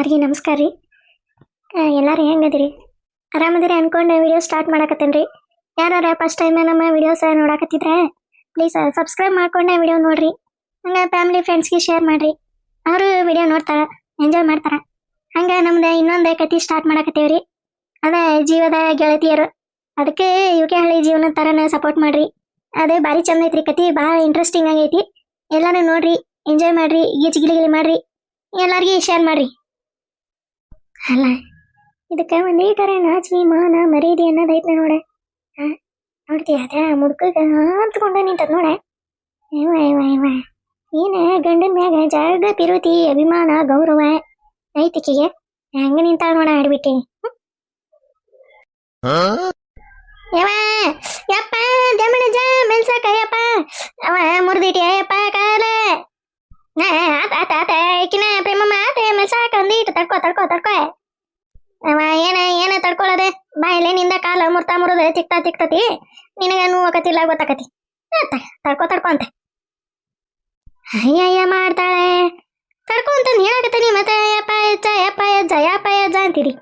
ಎಲ್ಲರಿಗೂ ನಮಸ್ಕಾರ ರೀ. ಎಲ್ಲರೂ ಹೆಂಗದಿರಿ? ಆರಾಮದಿರಿ ಅನ್ಕೊಂಡು ವಿಡಿಯೋ ಸ್ಟಾರ್ಟ್ ಮಾಡಕತ್ತೇನೆ ರೀ ಯಾರು ಫಸ್ಟ್ ಟೈಮ್ ನಮ್ಮ ವಿಡಿಯೋಸ್ ನೋಡಕತ್ತಿದ್ರೆ ಪ್ಲೀಸ್ ಸಬ್ಸ್ಕ್ರೈಬ್ ಮಾಡ್ಕೊಂಡು ವಿಡಿಯೋ ನೋಡ್ರಿ. ಹಂಗೆ ಫ್ಯಾಮಿಲಿ ಫ್ರೆಂಡ್ಸ್ಗೆ ಶೇರ್ ಮಾಡ್ರಿ. ಅವರು ವಿಡಿಯೋ ನೋಡ್ತಾರೆ ಎಂಜಾಯ್ ಮಾಡ್ತಾರೆ. ಹಂಗೆ ನಮ್ದು ಇನ್ನೊಂದು ಕತಿ ಸ್ಟಾರ್ಟ್ ಮಾಡಕತ್ತೇವ್ರಿ. ಅದೇ ಜೀವದ ಗೆಳತಿಯರು. ಅದಕ್ಕೆ ಯುಕೆ ಹಳ್ಳಿ ಜೀವನ ಥರನ ಸಪೋರ್ಟ್ ಮಾಡ್ರಿ. ಅದೇ ಭಾರಿ ಚಂದ ಐತ್ರಿ ಕತಿ, ಭಾಳ ಇಂಟ್ರೆಸ್ಟಿಂಗ್ ಆಗೈತಿ. ಎಲ್ಲರೂ ನೋಡ್ರಿ ಎಂಜಾಯ್ ಮಾಡ್ರಿ, ಗೀಚ್ ಗಿಲಿಗಿಲಿ ಮಾಡ್ರಿ. ಎಲ್ಲರಿಗೂ ಶೇರ್ ಮಾಡ್ರಿ. ಅಲ್ಲ ಇದಕ್ಕೆ ಒಂದೀಟರ ನಾಚಿಕೆ ಮಾನ ಮರ್ಯಾದೆ ಅನ್ನೋದೈತೆ ನೋಡೆ ಹಾ ನೋಡ್ತಿ ಅದ ಮುಡ್ಕಗ ಹತ್ಕೊಂಡ ನಿಂತದ ನೋಡೆ ಇವ ಇವ ಇವ ಏನ ಗಂಡನ ಮ್ಯಾಗ ಜಾಗ ಪಿರುತಿ ಅಭಿಮಾನ ಗೌರವ ಐತಿಕಿಗೆ ಹೆಂಗ ನಿಂತಾಳ ನೋಡ ಆಡ್ಬಿಟ್ಟಿ ಯವ ಯಪ್ಪ ಜಮಣಜ ಮೆಲ್ಸಕ ಯಪ್ಪ ಅವ ಮುರಿದಿಟ್ಟಿ ಯಪ್ಪ ಕಾಲ ನಾ ಆತ ಆತ ಆತ ಈಕಿನ ಪ್ರೇಮಮ್ಮ ಆತ ಮೆಲ್ಸಾಕ ಒಂದೀಟು ತಡ್ಕೋ ತಡ್ಕೋ ತಡ್ಕೋ ಅವ ಏನ ಏನ ತಡ್ಕೊಳ್ಳೋದೆ ಬಾಯಲ್ಲೇ ನಿಂದ ಕಾಲ ಮುರ್ತಾ ಮುರಿದ ತಿಕ್ತಾ ತಿಕ್ತತಿ. ನಿನಗ ನೋವು ಆಕತಿಲ್ಲ ಗೊತ್ತಾಕತಿ. ತಡ್ಕೊ ತಡ್ಕೊ ಅಂತೆ. ಅಯ್ಯಯ್ಯ ಮಾಡ್ತಾಳೆ. ತಡ್ಕೊ ಅಂತ ಹೇಳಕತ್ತೀನಿ ಮತ್ತೆ ಯಪ್ಪ ಯಜ್ಜ ಯಪ್ಪ ಯಜ್ಜ ಯಪ್ಪ ಯಜ್ಜ ಅಂತೀರಿ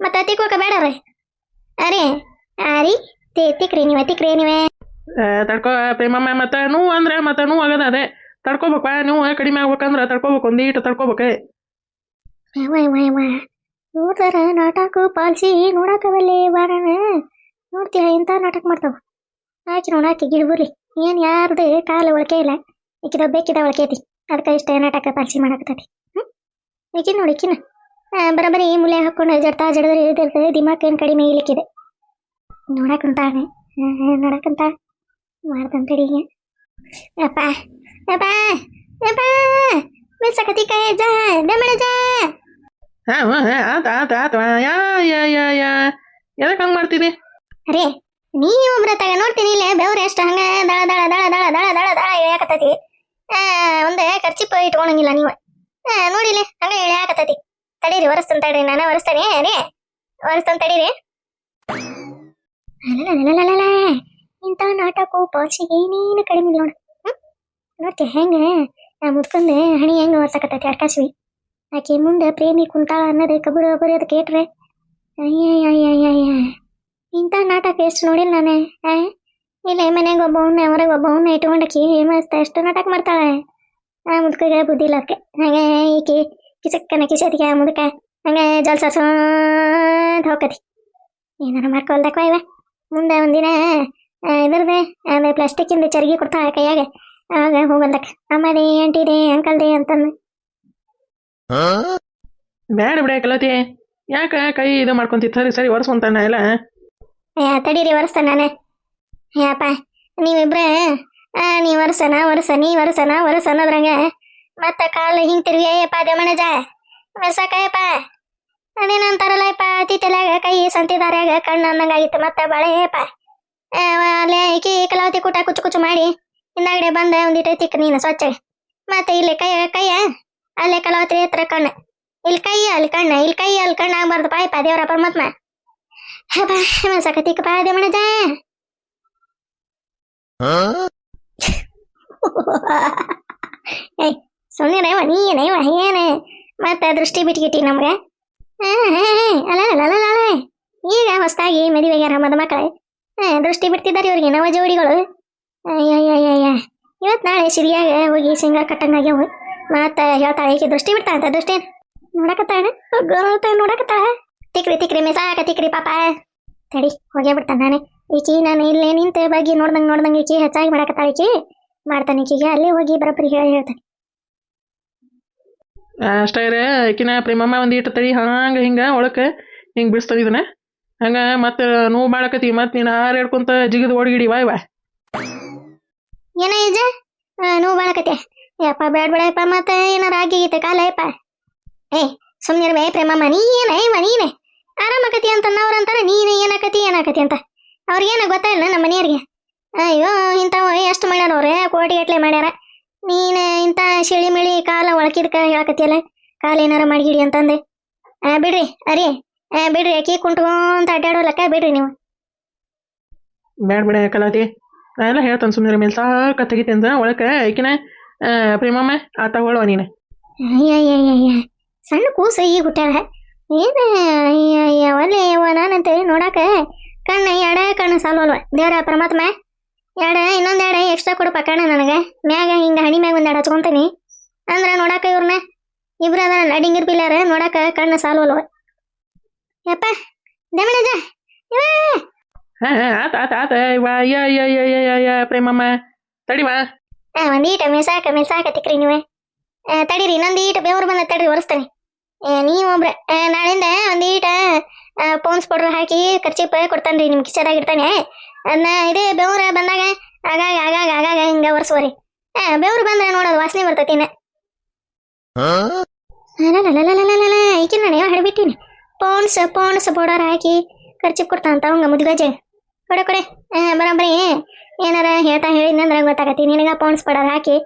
ಮತ್ತೆ ತಿಕ್ಕೋಕ ಬೇಡವ್ರೆ ಅರೆ ಅರಿ ತೇ ತಿಕ್ರಿ ನೀವ ತಿಕ್ರಿ ನೀವೇ. ತಡ್ಕೋ ಪ್ರೇಮಮ್ಮ ಮತ್ತೆ ನೋವು ಅಂದ್ರೆ ಮತ್ತೆ ನೋವು ಆಗದ ಅದೇ. ತಡ್ಕೋಬೇಕು ನೀವು ಕಡಿಮೆ ಆಗ್ಬೇಕಂದ್ರೆ ತಡ್ಕೋಬೇಕು ಒಂದೀಟು ತಡ್ಕೋಬೇಕು ವೈ ವೈ ವೈ ನೋಡ್ತಾರ ನಾಟಕ ಪಾಲ್ಸಿ ನೋಡಕವಲ್ಲಿ ಬಾರಣ ನೋಡ್ತೀಯ ಎಂತ ನಾಟಕ ಮಾಡ್ತಾವ? ಆಕಿ ನೋಡಾಕಿ ಗಿಡಬುರಿ ಏನ್ ಯಾರ್ದು ಕಾಲು ಒಳಕೆ ಇಲ್ಲ. ಈಕಿದ ಬೇಕಿದ ಒಳಕೆ ಐತಿ. ಅದಕ್ಕೆ ಇಷ್ಟ ನಾಟಕ ಪಾಲ್ಸಿ ಮಾಡಕತ್ತೈತಿ. ಹ್ಮ್? ಈಕಿನ ನೋಡಿ ಈಕಿನ. ಆ, ಬರೋಬ್ಬರಿ ಮುಲೆ ಹಾಕೊಂಡು ಜಡ್ತಾ ಜಡದ್ರೆ ಇದಿರ್ತದೆ ದಿಮಾಕ್ ಏನು ಕಡಿಮೆ ಇಲಿಕ್ಕಿದೆ ನೋಡಕ್ಕಂತಾನೆ ನೋಡಕ್ಕಂತ ಮಾಡ್ದಂತಡಿ ಯಪ್ಪ ಯಪ್ಪ ಯಪ್ಪ ಮಿಲ್ಸಕತಿ ಕೈ ಜಾ ದಮಣ ಜಾ. ಹಾ ಹಾ ಹಾ, ಆತ ಆತ ಆತ ಯಾ ಯಾ ಯಾ ಎದಕ್ಕೆ ಮಾಡ್ತೀನಿ ಅರೇ ನೀ ಒಬ್ರ ತಗ ನೋಡ್ತೀನಿ ಇಲ್ಲೇ ಬೆವ್ರ ಎಷ್ಟು ಹಂಗ ದಳ ದಳ ದಳ ದಳ ದಳ ದಳ ದಳ ಹೇಳಕತ್ತೈತಿ ಒಂದ್ ಖರ್ಚಿಪ್ ಇಟ್ಕೊಳಂಗಿಲ್ಲ ನೀವು. ನೋಡಿಲೆ ಹಂಗ ಹೇಳಕತ್ತೈತಿ ತಡೀರಿ ಒರೆಸ್ತಂತ ತಡೀರಿ ನಾನು ಒರೆಸ್ತಾನೆ ರೀ. ಒರೆಸ್ತಂತ ತಡೀರಿ. ಅಲಲಲಲಲಲ ಇಂಥ ನಾಟಕ ಪಾಲ್ಸಿಗೆ ಏನೇನು ಕಡಿಮೆ ನೋಡು? ನೋಡ್ತೀಯ ಹೆಂಗ? ಮುದ್ಕೊಂಡ್ ಹಣಿ ಹೆಂಗೆ ಒರ್ಸಕತ್ತೈತಿ ಅರ್ಕಾಶ್ವಿ ಆಕೆ ಮುಂದೆ ಪ್ರೇಮಿ ಕುಂತಾಳ ಅನ್ನೋದೇ ಕಬುರು ಬರೆಯೋದು ಕೇಟ್ರೆ. ಅಯ್ಯಯ್ಯಯ್ಯಯ್ಯ ಇಂಥ ನಾಟಕ ಎಷ್ಟು ನೋಡಿಲ್ಲ ನಾನು ಆ? ಇಲ್ಲ ಮನೆಗೆ ಒಬ್ಬ ಅವನ್ನ ಹೊರಗೆ ಒಬ್ಬ ಅವನ್ನ ಇಟ್ಕೊಂಡಕಿ ಮಸ್ತ್ ಎಷ್ಟು ನಾಟಕ ಮಾಡ್ತಾಳೆ. ಆ ಮುದುಕಿಗೆ ಬುದ್ಧಿ ಇಲ್ಲ ಅದಕ್ಕೆ ಹಂಗೆ ಈಕಿ ಕಿಸಕ್ಕನ ಕಿಸದಿಗೆ ಆ ಮುದುಕ. ಹಂಗೆ ಜಲ್ಸ ಅಂತ ಹೋಗತಿ ಏನಾರ ಮಾಡ್ಕೊಳ್ದಕ್ಕ ಇವ. ಮುಂದೆ ಒಂದಿನ ಆ, ಇದ್ರದ್ದೆ ಅದೇ ಪ್ಲಾಸ್ಟಿಕ್ಕಿಂದ ಚರ್ಗಿ ಕೊಡ್ತಾಳೆ ಕೈಯಾಗ. ಆಗ ಹೋಗಲ್ದಕ್ಕ ಅಮ್ಮದೇ ಆಂಟಿದೆ ಅಂಕಲ್ದೇ ಅಂತಂದು. ಬೇಡ ಬಿಡ ಕಲತಿ. ಯಾಕೆ ಕೈ ಇದು ಮಾಡ್ಕೊಂತಿ ಸರಿ ಸರಿ ಒರೆಸ್ಕೊಂತಾನ ಎಲ್ಲ ಏ ತಡೀರಿ ಒರೆಸ್ತಾನ ನಾನೇ. ಯಪ್ಪ ನೀವಿಬ್ರ ಆ, ನೀ ಒರೆಸನ ಒರೆಸ ನೀ ಒರೆಸನ ಒರೆಸ ಅನ್ನೋದ್ರಂಗ. ಮತ್ತ ಕಾಲು ಹಿಂಗ್ ತಿರುಗಿ ಅಯ್ಯಪ್ಪ ದಮಣಜ ಮೆರ್ಸಕಯ್ಯಪ್ಪ ಅದೇನಂತಾರಲ್ಲ ಯಪ್ಪ ಅತಿ ತಲೆಯಾಗ ಕೈ ಸಂತಿ ದಾರ್ಯಾಗ ಕಣ್ಣು ಅನ್ನಂಗಾಗಿತ್ತು. ಮತ್ತೆ ಬಾಳೆ ಯಪ್ಪ ಆ, ಅಲ್ಲೇ ಈಕಿ ಕಲಾವತಿ ಕೂಟ ಕುಚ್ಚು ಕುಚ್ಚು ಮಾಡಿ ಹಿಂದಾಗಡೆ ಬಂದ ಒಂದಿಟ್ಟು ತಿಕ್ಕ ನೀನು ಸ್ವಚ್ಛ ಮತ್ತೆ ಇಲ್ಲಿ ಕೈ ಕೈಯ? ಅಲ್ಲೇ ಕಲಾವತಿ ಹತ್ರ ಕಣ್ಣು. ಇಲ್ಲಿ ಕೈ ಅಲ್ಲಿ ಕಣ್ಣ ಇಲ್ಲಿ ಕೈ ಅಲ್ಲಿ ಕಣ್ಣು ಆಗ್ಬಾರ್ದು ಪಾಯಪ್ಪ ದೇವರ ಪರಮಾತ್ಮ. ಹಬ್ಬ ಮಸಕತಿಕ ಪಾದೆ ಮಣಜ ಏಯ್ ಸುಮ್ಮನೆ ನೀನೇವ ಏನೇ? ಮತ್ತೆ ದೃಷ್ಟಿ ಬಿಟ್ಗಿಟ್ಟಿ ನಮ್ಗೆ. ಹಾ, ಹಾ, ಹಾ, ಅಲ್ಲ ಅಲ್ಲ ಅಲ್ಲ ಅಲ್ಲ ಈಗ ಹೊಸದಾಗಿ ಮದುವೆಗೆ ಮದ ಮಕ್ಕಳು. ಹಾ ದೃಷ್ಟಿ ಬಿಡ್ತಿದ್ದಾರೆ ಇವ್ರಿಗೆ ನವ ಜೋಡಿಗಳು. ಅಯ್ಯಯ್ಯಯ್ಯ ಇವತ್ತು ನಾಳೆ ಸಿರಿಯಾಗ ಹೋಗಿ ಶೇಂಗಾ ಕಟ್ಟಂಗಾಗ್ಯಾವ ಮತ್ತ ಹೇಳ್ತಾಳೆ ಈಕೆ ದೃಷ್ಟಿ ಬಿಡ್ತಾಳಂತ ದೃಷ್ಟಿ. ನೋಡಕತ್ತಾಳೆ ನೋಡಕತ್ತಾಳೆ. ತಿಕ್ರಿ ತಿಕ್ರಿ ಮೆಸಾಕ ತಿಕ್ರಿ ಪಾಪ. ತಡಿ ಹೋಗೇ ಬಿಡ್ತಾನೆ ನಾನೇ. ಈಚಿ ನಾನು ಇಲ್ಲೇ ನಿಂತ ಬಗ್ಗೆ ನೋಡ್ದಂಗೆ ನೋಡ್ದಂಗೆ ಈಚಿ ಹೆಚ್ಚಾಗಿ ಮಾಡಕತ್ತಾಳೆ ಈಕಿ ಮಾಡ್ತಾನೆ ಈಕಿಗೆ ಅಲ್ಲಿ ಹೋಗಿ ಬರೋಬ್ಬರಿ ಹೇಳಿ ಹೇಳ್ತಾನೆ. ಅಷ್ಟೇ ರೀ ಈಕಿನ ಪ್ರೇಮಮ್ಮ ಒಂದೀಟು ತಡಿ ಹಂಗೆ ಹಿಂಗೆ ಒಳಕ್ಕೆ ಹಿಂಗೆ ಬಿಡಿಸ್ತಾನೆ ಇದನ್ನ. ಹಂಗೆ ಮತ್ತೆ ನೋವು ಮಾಡಕತ್ತಿ ಮತ್ತೆ ನೀನು ಹಾರು ಹಿಡ್ಕೊಂತ ಜಿಗಿದು ಓಡಿಗಿಡಿ ವಾಯ್ ವಾ ಏನ ಈಜ? ನೋವು ಬಾಳಕತ್ತೆ ಯಪ್ಪ ಬೇಡ ಬೇಡಪ್ಪ ಮತ್ತೆ ಏನಾರ ಆಗಿಗೈತೆ ಕಾಲ, ಯಪ್ಪ. ಏ ಸುಮ್ಮನೆ ಪ್ರೇಮಮ್ಮ, ನೀನೇ ಏವ ನೀನೇ. ಆರಾಮಾಕತಿ ಅಂತ ಅವ್ರಂತಾರ ನೀನು ಏನಾಕತಿ ಏನಾಕತಿ ಅಂತ. ಅವ್ರಿಗೇನ ಗೊತ್ತಾಯಿಲ್ಲ ನಮ್ಮ ಮನೆಯವ್ರಿಗೆ. ಅಯ್ಯೋ, ಇಂಥವು ಎಷ್ಟು ಮಾಡ್ಯಾರ ಅವ್ರೆ ಕೋಟಿ ಗಟ್ಲೆ ಮಾಡ್ಯಾರ. ನೀನು ಇಂಥ ಶಿಳಿ ಮಿಳಿ ಕಾಲ ಒಳಕಿದ್ಕ ಹೇಳಕತಿಯಲ್ಲ, ಕಾಲ ಏನಾರ ಮಾಡಿಗಿಡಿ ಅಂತಂದೆ. ಆ, ಬಿಡ್ರಿ, ಅರಿ ಬಿಡ್ರಿ, ಅಕ್ಕಿ ಕುಂಟ್ಕೊಂತ ಅಡ್ಡಾಡೋಲಕ್ಕ ಬಿಡ್ರಿ ನೀವು. ಬೇಡ ಬಿಡ ಕಲಾತಿ ಎಲ್ಲ ಹೇಳ್ತಾನೆ ಸುಮ್ಮನೆ ಮೇಲೆ ಸಾಕ ತೆಗಿತೀನಿ ಒಳಕ್ಕೆ ಆಕಿನ ಪ್ರೇಮಮ್ಮ ಆ ಹೊಳವ ನೀನು. ಅಯ್ಯಯ್ಯಯ್ಯಯ್ಯ ಸಣ್ಣ ಕೂಸು ಈಗ ಹುಟ್ಟಾಳ ಏನು ಅಂತ ನಾನಂತೇಳಿ ನೋಡಾಕ ಕಣ್ಣ ಎಡ ಕಣ್ಣು ಸಾಲ್ವಲ್ವ. ದೇವ್ರ ಪರಮಾತ್ಮ ಎಡ ಇನ್ನೊಂದು ಎಡ ಎಕ್ಸ್ಟ್ರಾ ಕೊಡಪ್ಪ ಕಣ್ಣ ನನಗೆ. ಮ್ಯಾಗ ಹಿಂಗೆ ಹಣಿ ಮ್ಯಾಗ ಒಂದು ಎಡ ಹಚ್ಕೊಂತೀನಿ ಅಂದ್ರೆ ನೋಡಾಕ ಇವ್ರನ್ನ ಇಬ್ರು ಅದ ಡಿಂಗಿರ್ ಪಿಲ್ಲಾರ ನೋಡಾಕ ಕಣ್ಣು ಸಾಲ್ವಲ್ವ. ಯಪ್ಪ ದಮಣಜ ಹಾ ಹಾ ಆತ ಆತ ಆತ ಇವ ಅಯ್ಯ ಅಯ್ಯ ಅಯ್ಯ ಅಯ್ಯ ಅಯ್ಯ ಅಯ್ಯ ಪ್ರೇಮಮ್ಮ ಒಂದು ಆ, ಒಂದೀಟ ಮೆಸಾಕ ಮೆಸಾಕ ತಿಕ್ರಿ ನೀವೇ. ತಡೀರಿ ಇನ್ನೊಂದು ಈಟ ಬೆವರು ಬಂದ ತಡ್ರಿ ಒರೆಸ್ತಾನೆ. ನೀವು ಒಬ್ರೆ ನಾಳಿಂದ ಒಂದು ಈಟ ಪೋನ್ಸ್ ಪೌಡ್ರ್ ಹಾಕಿ ಖರ್ಚಿಪ್ಪ ಕೊಡ್ತಾನೆ ರೀ ನಿಮ್ಗೆ ಕಿಚದಾಗ ಇಡ್ತಾನೆ. ಅದನ್ನ ಇದೇ ಬೆವ್ರ ಬಂದಾಗ ಆಗಾಗ ಆಗಾಗ ಆಗಾಗ ಹಿಂಗ ಒರೆಸುವರಿ. ಹಾಂ ಬೆವ್ರು ಬಂದ್ರೆ ನೋಡೋದು ವಾಸನೆ ಬರ್ತೈತಿ ಈಕಿನ ನಾನು ಹಿಡ್ಬಿಟ್ಟಿನಿ. ಪೌಂಡ್ಸ್ ಪೌಂಡ್ಸ್ ಪೌಡರ್ ಹಾಕಿ ಖರ್ಚಿಪ್ ಕೊಡ್ತಾನಂತ ಅವಂಗ ಮುದ್ಗಜ ಕೊಡೆ ಕೊಡೆ. ಬರೋಬ್ಬರಿ. ಏನಾರ ಹೇಳ್ತಾ ಹೇಳಿದ್ನಂದ್ರೆ ಗೊತ್ತಾಗತ್ತಿ. ನಿನಗ ಪೌಂಡ್ಸ್ ಪಡೋದು ಹಾಕಿ.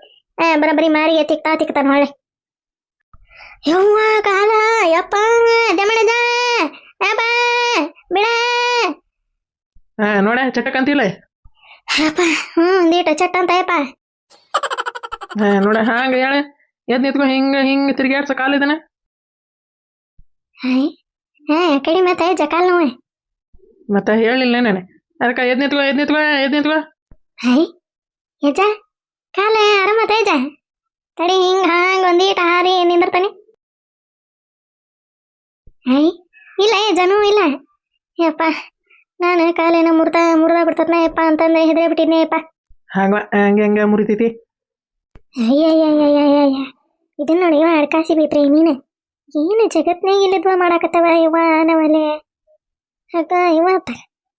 ಬರೋಬ್ಬರಿ ಮಾರಿಗೆ ತಿಕ್ತಾ ತಿಕ್ತಾನ ಹೊಳ್ಳೆ ಯವ್ವ ಕಾಲ ಯಪ್ಪ ದಮಣದ ಯಪ್ಪ ಬಿಡ. ನೋಡ ಚಟಕ್ ಅಂತಿಲ್ಲ ಯಪ್ಪ ಹ್ಞೂ ಒಂದೀಟ ಚಟ್ ಅಂತ ಯಪ್ಪ ನೋಡ ಹಾಂಗ ಹೇಳ. ಎದ್ ನಿತ್ಕೊ ಹಿಂಗ ಹಿಂಗ ತಿರ್ಗ್ಯಾಡ್ಸ ಕಾಲಿದನ ಹಾಯ್. ಹಾ ಕಡಿಮೆ ಮತ್ತೆ ಜಕಾಲ್ ನೋವೆ ಮತ್ತ ಹೇಳಿಲ್ಲ ನಾನು. ಅದಕ್ಕ ಎದ್ ನಿಂತ್ಕೊ ಎದ್ ನಿಂತ್ಕೊ ಎದ್ ನಿಂತ್ಕೊ ಹಾಯ್ ಯಜ ಕಾಲ ಆರಾಮತ್ತ ಯಜ ತಡಿ ಹಿಂಗ ಹಾಂಗ ಒಂದೀಟ ಹಾರಿ ನಿಂದಿರ್ತಾನೆ. ಹಾಯ್ ಇಲ್ಲ ಯಜನೂ ಇಲ್ಲ. ಯಪ್ಪ ನಾನು ಕಾಲೇನ ಮುರ್ದ ಮುರ್ದ ಬಿಡ್ತತ್ನ ಯಪ್ಪ ಅಂತಂದ ಹೆದ್ರೆ ಬಿಟ್ಟಿದ್ನೆ ಯಪ್ಪ. ಹಂಗ ಹಂಗ ಹಂಗ ಮುರಿತೈತಿ. ಅಯ್ಯಯ್ಯಯ್ಯಯ್ಯಯ್ಯ. ಇದನ್ನ ನೋಡಿ ಇವ ಅಡ್ಕಾಸಿ ಬಿಟ್ರಿ ನೀನು. ಏನು ಜಗತ್ನಾಗ ಇಲ್ಲದ್ವ ಮಾಡಾಕತ್ತವ ಇವ ನವಲೆ ಹಾಗ ಇವ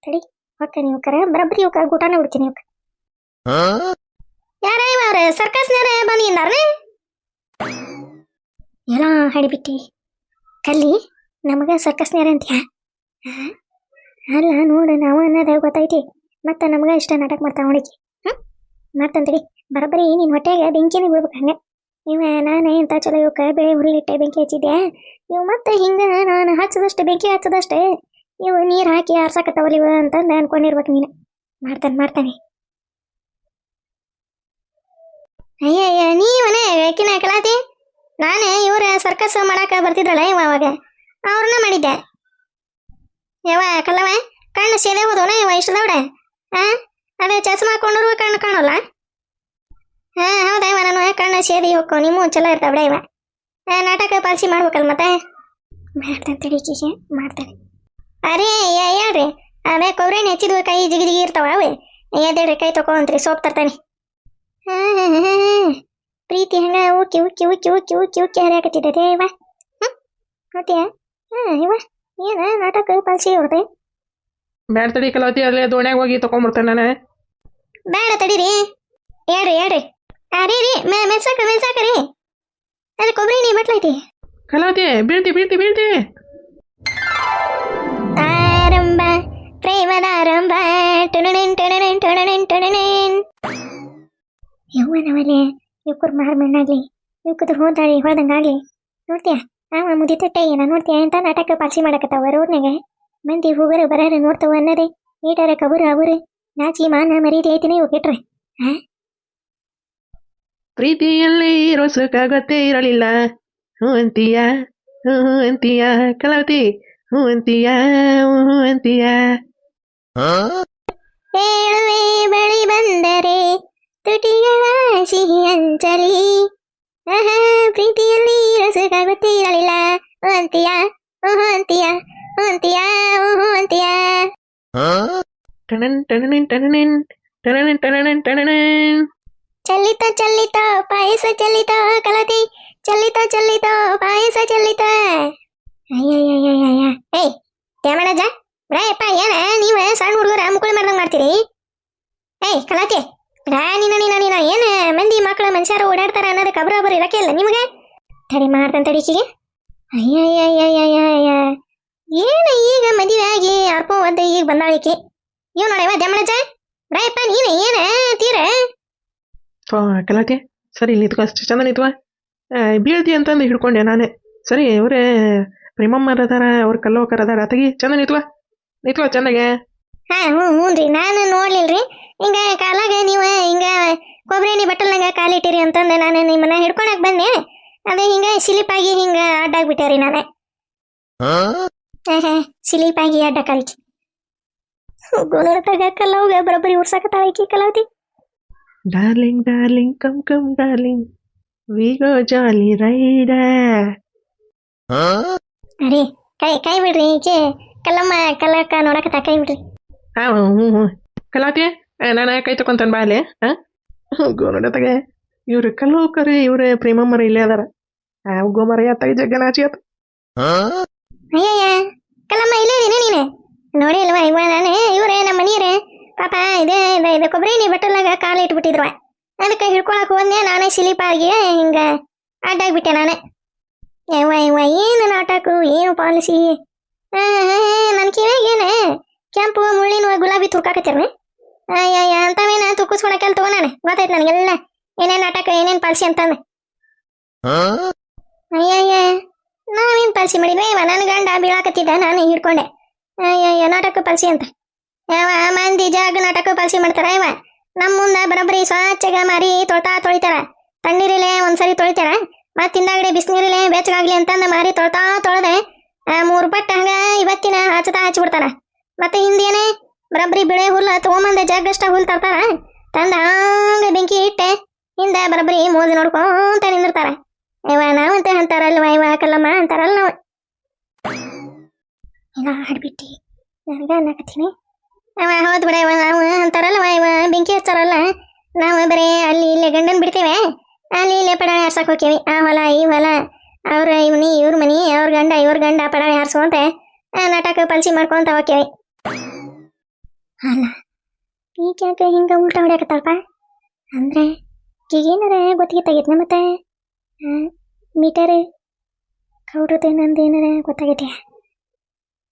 ತಡಿ. ಒಕ್ಕ ನೀವು ಕರ? ಬರಬ್ರಿ ಊಟನ ಬಿಡ್ತೀನಿ ಇವಕ್ಕ ಯಾರ ಅವ್ರ ಸರ್ಕಸ್ನ್ಯಾರ ಬಂದಿದ್ದಾರನೆ ಎಲ್ಲ ಹಡಿಬಿಟ್ಟಿ. ಕಲ್ಲಿ, ನಮಗ ಸರ್ಕಸ್ನ್ಯಾರ ಅಂತ್ಯಾ? ಅಲ್ಲ, ನೋಡು, ನಾವು ಅನ್ನೋದ ಗೊತ್ತೈತಿ? ಮತ್ತೆ ನಮಗ ಇಷ್ಟ ನಾಟಕ ಮಾಡ್ತಾವ ಹುಡುಗಿ ಹ್ಮ್? ಮಾಡ್ತಂತಡಿ ಬರೋಬ್ಬರಿ ನಿನ್ನ ಹೊಟ್ಟೆಗೆ ಬೆಂಕಿನೇ ಬಿಡ್ಬೇಕು ಹಂಗೆ. ಇವ, ನಾನು ಎಂತ ಚಲೋ ಇವಕ್ಕೆ ಬೆಳೆ ಹುರುಳಿಟ್ಟೆ ಬೆಂಕಿ ಹಚ್ಚಿದ್ಯಾ? ನೀವು ಮತ್ತೆ ಹಿಂಗ ನಾನು ಹಚ್ಚದಷ್ಟು, ಬೆಂಕಿ ಹಚ್ಚದಷ್ಟೇ? ಇವು ನೀರು ಹಾಕಿ ಆರ್ಸಾಕತ್ತವಲ್ಲ ಇವ ಅಂತಂದು ಅನ್ಕೊಂಡಿರ್ಬೇಕು ನೀನು. ಮಾಡ್ತಾನೆ ಮಾಡ್ತಾನೆ. ಅಯ್ಯಯ್ಯ ನೀವನೇ ಯಾಕಿನ ಕಲಾತಿ? ನಾನೇ ಇವ್ರ ಸರ್ಕಸ್ ಮಾಡಾಕ ಬರ್ತಿದ್ರಲ್ಲ ಇವ ಅವಾಗ. ಅವ್ರನ್ನ ಮಾಡಿದ್ದೆ. ಯಾವ ಕಲ್ಲವ ಕಣ್ಣು ಸೇದೆ ಹೋದವನ ಇವ ಇಷ್ಟದವಡೆ ಆ? ಅದೇ ಚಸ್ಮಾ ಹಾಕೊಂಡ್ರು ಕಣ್ಣು ಕಾಣಲ್ಲ? ಹಾ ಹೌದಾ ಇವ ನಾನು ಕಣ್ಣು ಸೇದಿ ಹೋಗ್ಕೊ, ನಿಮ್ಮ ಚಲೋ ಇರ್ತಾವ ಬಿಡ ಇವ ನಾಟಕ ಪಾಲ್ಸಿ ಮಾಡ್ಬೇಕಲ್ಲ ಮತ್ತೆ? ಮಾಡ್ತಾನೆ ತಡಿಕಿಗೆ ಮಾಡ್ತಾನೆ. ಅರೇ ಹೇಳ್ರಿ. ಅವೇ ಕೊಬ್ಬರಿ ಹೆಚ್ಚಿದ್ವು ಕೈ ಜಿಗಿ ಜಿಗಿ ಇರ್ತಾವ ಅವೆ. ಎದ್ದೇಳ್ರಿ ಕೈ ತಗೊಂತ್ರಿ ಸೋಪ್ ತರ್ತಾನೆ. ಪ್ರೀತಿ ಹಂಗ ಉಕ್ಕಿ ಉಕ್ಕಿ ಉಕ್ಕಿ ಉಕ್ಕಿ ಉಕ್ಕಿ ಉಕ್ಕಿ ಹರಿಯಾಕತ್ತಿದ್ದೆ ಇವ. ಹ್ಮ್ ನೋಡ್ತೀಯ ಹಾ ಇವ. ಏನ ನಾಟಕ ಪಾಲ್ಸಿ ಹೊಡ್ದೆ ಬ್ಯಾಡ ತಡಿ ಕಲಾವತಿ ಅಲ್ಲೇ ದೋಣ್ಯಾಗ ಹೋಗಿ ತಗೊಂಡ್ಬರ್ತೇನೆ ನಾನು. ಬೇಡ ತಡೀರಿ ಹೇಳ್ರಿ ಹೇಳ್ರಿ. ಅರೇ ರೀ ಮೆ ಮೆಲ್ಸಾಕ ಮೆಲ್ಸಾಕ ರೀ. ಅದು ಕೊಬ್ಬರಿ ನೀ ಬಟ್ಲೈತಿ ಕಲಾವತಿ ಬೀಳ್ತಿ ಬೀಳ್ತಿ ಬೀಳ್ತಿ. ಯವ್ವನವಲೆ ಇವಕ್ಕೂರ್ ಮಾರ್ ಮಣ್ಣಾಗ್ಲಿ ಇವಕ್ಕದು ಹೋದಾಳಿ ಹೊಳ್ದಂಗಾಗ್ಲಿ ನೋಡ್ತೀಯ? ಅವ ಮುದಿ ತಟ್ಟೆ ಏನ ನೋಡ್ತೀಯ ಎಂತ ನಾಟಕ ಪಾಲ್ಸಿ ಮಾಡಕತ್ತಾವ ರೋಡ್ನಾಗ ಮಂದಿ ಹೋಗರ ಬರಾರ ನೋಡ್ತಾವ ಅನ್ನದೇ. ನೀಟಾರ ಕಬುರು ಅವರು. ನಾಚಿ ಮಾನ ಮರೀದಿ ಐತಿನೇ ಹೋಗಿಟ್ರೆ ಪ್ರೀತಿಯಲ್ಲಿ ಇರೋ ಸುಖ ಗೊತ್ತೇ ಇರಲಿಲ್ಲ. ಹ್ಞೂ ಅಂತೀಯ? ಹ್ಞೂ ಹ್ಞೂ ಅಂತೀಯ? ಕಲಾವತಿ ಹ್ಞೂ ಅಂತೀಯ? ಹ್ಞೂ ಹ್ಞೂ ಅಂತೀಯ? ಹೇಳುವೆ ಬಳಿ ಬಂದರೆ ತುಟಿಗಳ ಸಿಹಿ ಹಂಚಲಿ ಆಹಾ, ಪ್ರೀತಿಯಲ್ಲಿ ರಸುಗ ಗೊತ್ತಿರಲಿಲ್ಲ ಹ್ಞೂ ಅಂತೀಯ ಹ್ಞೂ ಅಂತೀಯ ಹ್ಞೂ ಅಂತೀಯ ಹ್ಞೂ ಅಂತೀಯ ಟಣನ್ ಟಣನಿನ್ ಟಣನಿನ್ ಟಣನಿನ್ ಟಣನಿನ್ ಟಣನಿನ್ ಚಲ್ಲಿತ ಚಲ್ಲಿತ ಪಾಯಸ ಚಲ್ಲಿತ ಕಲತಿ ಚಲ್ಲಿತ ಚಲ್ಲಿತ ಪಾಯಸ ಚಲ್ಲಿತ ಅಯ್ಯಯ್ಯಯ್ಯಯ್ಯ ಏಯ್ ತ್ಯಾಮಣಜ ರಾಯಪ್ಪ ಏನ ನೀವ ಸಣ್ಣ ಹುಡುಗರ ಮುಕುಳಿ ಮಾಡ್ದಂಗ್ ಮಾಡ್ತೀರಿ ಏಯ್ ಕಲಾತಿ ರಾ ನಿನ್ನ ನಿನ್ನ ಏನು? ಮಂದಿ ಮಕ್ಕಳು ಮನುಷ್ಯರು ಓಡಾಡ್ತಾರ ಅನ್ನೋದು ಕಬ್ರ ಒಬ್ಬರು ಇರಕ್ಕೆ ನಿಮಗೆ? ತಡಿ ಮಾಡ್ತಾನೆ ತಡಿಕಿಗೆ ಅಯ್ಯಯ್ಯಯ್ಯಯ್ಯಯ್ಯ ಏನ ಈಗ ಮದುವೆ ಆಗಿ ಅರ್ಪ ಒದ್ದ ಈಗ ಬಂದಾಳಿಕೆ ಇವ್ ನೋಡವ ದ್ಯಾಮಣಜ ರಾಯಪ್ಪ ನೀನ ಏನ? ತೀರ. ಕಲಾಟೆ ಸರಿ ನಿಂತ್ಕೊ ಅಷ್ಟು ಚಂದ ನಿಂತ್ಕೊ. ಆ, ಬೀಳ್ತಿ ಅಂತಂದು ಹಿಡ್ಕೊಂಡೆ ನಾನೇ. ಸರಿ ಅವರೇ ಪ್ರೇಮಮ್ಮರ ಅದಾರ ಅವ್ರ ಕಲ್ಲೋಕರ ಅದಾರ ತೆಗಿ ಚಂದ ನಿಂತ್ಕೊ. ನಿಂತ್ಕೊ ಚಂದಾಗೆ. ಹಾ ಹ್ಞೂ ಹ್ಞೂ ರೀ. ನಾನು ನೋಡ್ಲಿಲ್ರಿ. ಹಿಂಗ ಕಾಲಾಗ ನೀವು ಹಿಂಗ ಕೊಬ್ಬರಿ ಎಣ್ಣೆ ಬಟ್ಟಲ್ನಾಗ ಕಾಲಿಟ್ಟಿರಿ ಅಂತಂದು. ನಾನು ನಿಮ್ಮನ್ನ ಹಿಡ್ಕೊಳಕ್ ಬಂದೆ. ಅದೇ ಹಿಂಗ ಸಿಲಿಪ್ ಆಗಿ ಹಿಂಗ ಅಡ್ಡಾಗ್ಬಿಟ್ಟೆ ನಾನೇ. ಸಿಲಿಪಾಗಿ ಸಿಲಿಪ್ ಆಗಿ ಅಡ್ಡ ಕಾಲಿಕ್ಕೆ ಹೋಗ ಕಲ್ಲವ್ಗ ಬರೋಬ್ಬರಿ ಉರ್ಸಾಕತ್ತಾಳ ಈಕಿ Kalavati darling darling come come darling we go jolly ride ಅರೆ ಕೈ ಕೈ ಬಿಡ್ರಿ ಈಕೆ. ಕಲ್ಲಮ್ಮ ಕಲ್ಲಕ್ಕ ನೋಡಕತ್ತ ಕೈ ಬಿಡ್ರಿ. ಹಾ ಹ್ಞೂ ಹ್ಞೂ ಕಲಾತಿ ನಾನು ಕೈ ತಗೊಂತಾನೆ ಬಾಲೆ ಹಾಂ ಗೋನಡತಾಗ ಇವ್ರು ಕಲ್ಲು ಕರೆ ಇವ್ರೆ ಪ್ರೇಮಮ್ಮರ ಇಲ್ಲೇ ಅದಾರ ಆ ಗೋಮರ ಯಾತಾಗ ಜಗ್ಗನ ಆಚಿ ಆತ ಅಯ್ಯಯ್ಯ ಕಲ್ಲಮ್ಮ ಇಲ್ಲೇ ಇದೀನಿ ನೀನು ನೋಡಿ ಅಲ್ವಾ ಇವ ನಾನು ಇವ್ರೆ ನಮ್ಮ ಮನೀರೆ ಪಾಪ ಇದೇ ಇದು ಇದು ಕೊಬ್ಬರಿ ನೀ ಬಟ್ಟಲಾಗ ಕಾಲು ಇಟ್ಬಿಟ್ಟಿದ್ರು ಅದಕ್ಕೆ ಹಿಡ್ಕೊಳಕ್ ಹೋದ್ನೆ ನಾನೇ ಸಿಲಿಪ್ ಆಗಿ ಹಿಂಗ ಅಡ್ಡಾಗ್ಬಿಟ್ಟೆ ನಾನೇ ಯವ್ವ ಯವ್ವ ಏನು ನಾಟಕು ಏನು ಪಾಲಿಸಿ ನನ್ನ ಕಿವಿಯಾಗ ಏನು ಕೆಂಪು ಮುಳ್ಳಿನ ಗುಲಾಬಿ ತುರ್ಕಾಕತ್ತೀರಿ ಅಯ್ಯಯ್ಯ ಅಂತವೇನ ತುಕ್ಕಿಸ್ಕೊಳಕಲ್ ತಗೋ ನಾನು ಗೊತ್ತಾಯ್ತು ನನಗೆಲ್ಲ ಏನೇನು ನಾಟಕ ಏನೇನು ಪಾಲಿಸಿ ಅಂತಂದೆ. ಅಯ್ಯಯ್ಯ ನಾವೇನು ಪಾಲಿಸಿ ಮಾಡಿದ್ವಿ? ನನ್ನ ಗಂಡ ಬೀಳಾಕತ್ತಿದ್ದ ನಾನು ಹಿಡ್ಕೊಂಡೆ. ಅಯ್ಯಯ್ಯ ನಾಟಕ ಪಾಲಿಸಿ ಅಂತ. ಯಾವ ಮಂದಿ ಜಾಗ ನಾಟಕ ಪಾಲಿಸಿ ಮಾಡ್ತಾರ ಇವ? ನಮ್ಮ ಮುಂದ ಬರೋಬ್ಬರಿ ಸ್ವಚ್ಛಗ ಮಾರಿ ತೊಳ್ತಾ ತೊಳಿತಾರ. ತಣ್ಣೀರಿಲೆ ಒಂದ್ಸರಿ ತೊಳಿತಾರ. ಮತ್ತೆ ಹಿಂದಾಗಡೆ ಬಿಸಿನೀರಿಲೆ ಬೆಚ್ಚಗಾಗ್ಲಿ ಅಂತಂದ ಮಾರಿ ತೊಳ್ತಾ ತೊಳೆದೆ. ಮೂರು ಪಟ್ಟ ಹಂಗ ಇವತ್ತಿನ ಹಚ್ಚತಾ ಹಚ್ಬಿಡ್ತಾರ ಮತ್ತೆ ಹಿಂದೇನೆ ಬರಬ್ರಿ ಬಿಳೆ ಹುಲ್ಲ ತಗೊಂಬಂದ ಜಗ್ಗಷ್ಟ ಹುಲ್ ತರ್ತಾರ? ತಂದ ಹಂಗ ಬೆಂಕಿ ಇಟ್ಟೆ. ಹಿಂದ ಬರಬ್ರಿ ಮೋದಿ ನೋಡ್ಕೊಂತ ನಿಂದಿರ್ತಾರ. ಇವ ನಾವಂತ ಅಂತಾರಲ್ವ, ಇವ ಹಾಕಲ್ಲಮ್ಮ ಅಂತಾರಲ್ಲ ನಾವು. ಈಗ ಹಾಡ್ಬಿಟ್ಟಿ ನನಗ ಅನ್ನಕತ್ತೀನಿ. ಅವ ಹೌದು ಬಿಡ, ಇವ ನಾವು ಅಂತಾರಲ್ವ, ಇವ ಬೆಂಕಿ ಹಚ್ಚಾರಲ್ಲ. ನಾವು ಬರೀ ಅಲ್ಲಿ ಇಲ್ಲೇ ಗಂಡನ್ ಬಿಡ್ತೇವೆ. ಅಲ್ಲಿ ಇಲ್ಲೇ ಪಡಾಳೆ ಹಾರ್ಸಕ್ ಹೋಗ್ತೀವಿ. ಆ ಹೊಲ, ಈ ಹೊಲ, ಅವ್ರ, ಇವನಿ, ಇವ್ರ ಮನಿ, ಅವ್ರ ಗಂಡ, ಇವ್ರ ಗಂಡ ಪಡಾಳೆ ಹಾರ್ಸುವಂತ. ನಾಟಕ ಪಲ್ಸಿ ಮಾಡ್ಕೊಂತ ಹೋಗ್ತೀವಿ. ಅಲ್ಲ ಈ ಯಾಕೆ ಹಿಂಗ ಉಲ್ಟಾ ಹೊಡ್ಯಾಕತ್ತಲ್ಪ? ಅಂದ್ರೆ, ಈಗೇನಾರ ಗೊತ್ತಿಗೆ ತೆಗಿತ್ನ ಮತ್ತೆ? ಮೀಟರ್ ಕೌಡ್ರತೆ ನಂದು ಏನಾರ ಗೊತ್ತಾಗೈತಿ.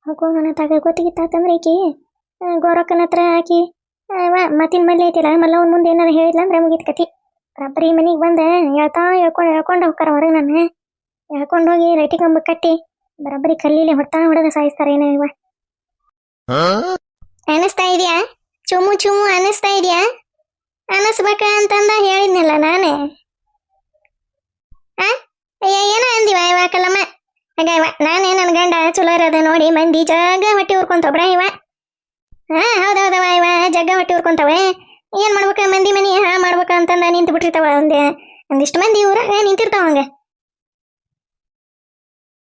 ಹೋಗೋ ನನ್ನ ತಗ ಗೊತ್ತಿಗಿತ್ತಾತಂದ್ರೆ ಈಕಿ ಗೋರಕ್ಕನ ಹತ್ರ ಹಾಕಿ ಮತ್ತಿನ ಮಲ್ಲಿ ಐತಿಲ್ಲ, ಮಲ್ಲ ಅವ್ನ ಮುಂದೆ ಏನಾರ ಹೇಳಿದ್ಲ ಅಂದ್ರೆ ಮುಗಿತ್ ಕತಿ ರಬ್ಬರಿ ಮನೆಗೆ ಬಂದೆ ಹೇಳ್ತಾ ಹೇಳ್ಕೊಂಡು ಹೇಳ್ಕೊಂಡು ಹೋಗ್ತಾರ ಹೊರಗೆ ನಾನು ಹೇಳ್ಕೊಂಡು ಹೋಗಿ ರೈಟಿ ಕಂಬ ಕಟ್ಟಿ, ಬರಬ್ಬರಿ ಕಲ್ಲಿಲೆ ಹೊಡ್ತಾ ಹೊಡೆದ ಸಾಯಿಸ್ತಾರೆ ಏನೋ ಇವ ಅನಿಸ್ತಾ ಇದೆಯಾ? ಚುಮು ಚುಮು ಅನಿಸ್ತಾ ಇದೆಯಾ? ಅನಿಸ್ಬೇಕ ಅಂತಂದ ಹೇಳಿದ್ನಲ್ಲ ನಾನೇ. ಆ? ಅಯ್ಯ, ಏನ ಅಂದಿವ ಇವ ಕಲಮ್ಮ ಹಾಗ ಇವ, ನಾನೇ ನನ್ನ ಗಂಡ ಚಲೋ ಇರೋದ ನೋಡಿ ಮಂದಿ ಜಗ್ಗ ಹೊಟ್ಟಿ ಉರ್ಕೊಂತವ್ರ ಇವ. ಹಾ ಹೌದೌದವ ಇವ ಜಗ್ಗ ಹೊಟ್ಟಿ ಉರ್ಕೊಂತವೆ ಏನ್ ಮಾಡ್ಬೇಕ? ಮಂದಿ ಮನಿ, ಹಾ, ಮಾಡ್ಬೇಕ ಅಂತಂದ ನಿಂತು ಬಿಟ್ಟಿರ್ತಾವ ಒಂದೇ. ಒಂದಿಷ್ಟು ಮಂದಿ ಊರಾಗ ನಿಂತಿರ್ತಾವ ಹಂಗ.